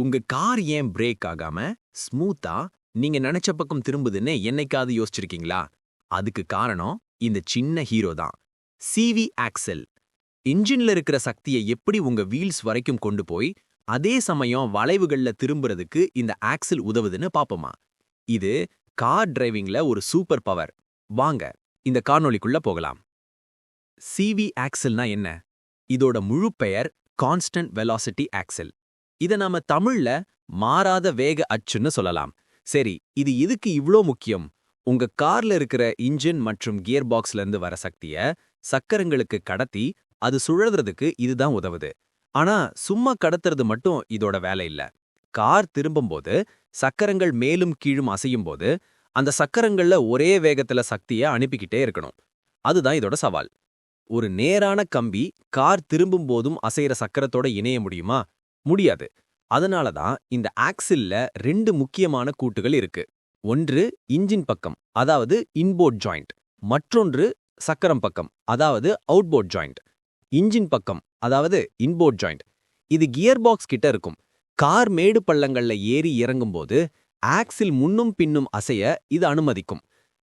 உங்க கார் ஏன் பிரேக் ஆகாம ஸ்மூத்தா நீங்க நினைச்ச பக்கம் திரும்புதுன்னு என்னைக்காவது யோசிச்சிருக்கீங்களா? அதுக்கு காரணம் இந்த சின்ன ஹீரோ தான். சிவி ஆக்சல் இன்ஜின்ல இருக்கிற சக்தியை எப்படி உங்க வீல்ஸ் வரைக்கும் கொண்டு போய் அதே சமயம் வளைவுகள்ல திரும்புறதுக்கு இந்த ஆக்சல் உதவுதுன்னு பாப்போமா? இது கார் டிரைவிங்ல ஒரு சூப்பர் பவர் வாங்க இந்த காணொலிக்குள்ள போகலாம். சிவி ஆக்சல்னா என்ன? இதோட முழு பெயர் கான்ஸ்டன்ட் வெலாசிட்டி ஆக்சல் இத நாம தமிழ்ல மாறாத வேக அச்சுன்னு சொல்லலாம். சரி இது எதுக்கு இவ்ளோ முக்கியம்? உங்க கார்ல இருக்கிற இன்ஜின் மற்றும் கியர் பாக்ஸ்ல இருந்து வர சக்திய சக்கரங்களுக்கு கடத்தி அது சுழறதுக்கு இதுதான் உதவுது. ஆனா சும்மா கடத்துறது மட்டும் இதோட வேலை இல்ல. கார் திரும்பும்போது சக்கரங்கள் மேலும் கீழும் அசையும் போது அந்த சக்கரங்கள்ல ஒரே வேகத்துல சக்திய அனுப்பிக்கிட்டே இருக்கணும். அதுதான் இதோட சவால். ஒரு நேரான கம்பி கார் திரும்பும் போதும் அசைகிற சக்கரத்தோட இணைய முடியுமா? முடியாது. அதனால தான் இந்த ஆக்சில்ல ரெண்டு முக்கியமான கூட்டுகள் இருக்கு. ஒன்று இன்ஜின் பக்கம் அதாவது இன்போர்ட் ஜாயிண்ட். மற்றொன்று சக்கரம் பக்கம் அதாவது அவுட்போர்ட் ஜாயிண்ட். இன்ஜின் பக்கம் அதாவது இன்போர்ட் ஜாயிண்ட். இது கியர் பாக்ஸ் கிட்ட இருக்கும். கார் மேடு பள்ளங்கள்ல ஏறி இறங்கும்போது ஆக்சில் முன்னும் பின்னும் அசைய இது அனுமதிக்கும்.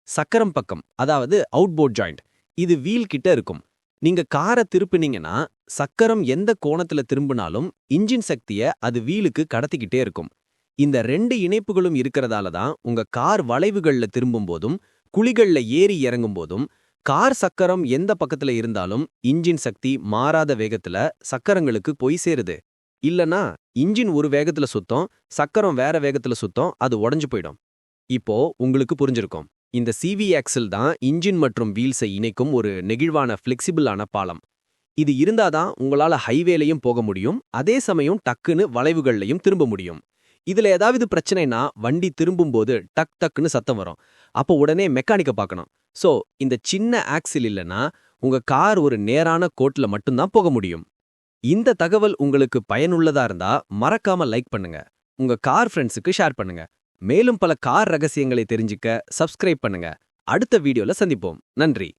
சக்கரம் பக்கம் அதாவது அவுட்போர்ட் ஜாயிண்ட். இது வீல் கிட்ட இருக்கும். நீங்க காரை திருப்பினீங்கன்னா சக்கரம் எந்த கோணத்துல திரும்பினாலும் இன்ஜின் சக்திய அது வீலுக்கு கடத்திக்கிட்டே இருக்கும். இந்த ரெண்டு இணைப்புகளும் இருக்கிறதால தான் உங்க கார் வளைவுகள்ல திரும்பும் போதும் குழிகள்ல ஏறி இறங்கும் போதும் கார் சக்கரம் எந்த பக்கத்துல இருந்தாலும் இன்ஜின் சக்தி மாறாத வேகத்துல சக்கரங்களுக்கு போய் சேருது. இல்லனா இன்ஜின் ஒரு வேகத்துல சுத்தம் சக்கரம் வேற வேகத்துல சுத்தம் அது உடஞ்சு போயிடும். இப்போ உங்களுக்கு புரிஞ்சிருக்கும். இந்த சிவி ஆக்சில் தான் இன்ஜின் மற்றும் வீல்ஸை இணைக்கும் ஒரு நெகிழ்வான ஃப்ளெக்சிபிளான பாலம். இது இருந்தாதான் உங்களால ஹைவேலையும் போக முடியும். அதே சமயம் டக்குன்னு வளைவுகள்லையும் திரும்ப முடியும். இதுல ஏதாவது பிரச்சனைனா வண்டி திரும்பும்போது டக் டக்குன்னு சத்தம் வரும். அப்போ உடனே மெக்கானிக்க பார்க்கணும். சோ இந்த சின்ன ஆக்சில் இல்லனா உங்க கார் ஒரு நேரான கோட்ல மட்டும்தான் போக முடியும். இந்த தகவல் உங்களுக்கு பயனுள்ளதா இருந்தா மறக்காம லைக் பண்ணுங்க. உங்க கார் ஃப்ரெண்ட்ஸுக்கு ஷேர் பண்ணுங்க. மேலும் பல கார் ரகசியங்களை தெரிஞ்சுக்க சப்ஸ்கிரைப் பண்ணுங்க. அடுத்த வீடியோல சந்திப்போம். நன்றி.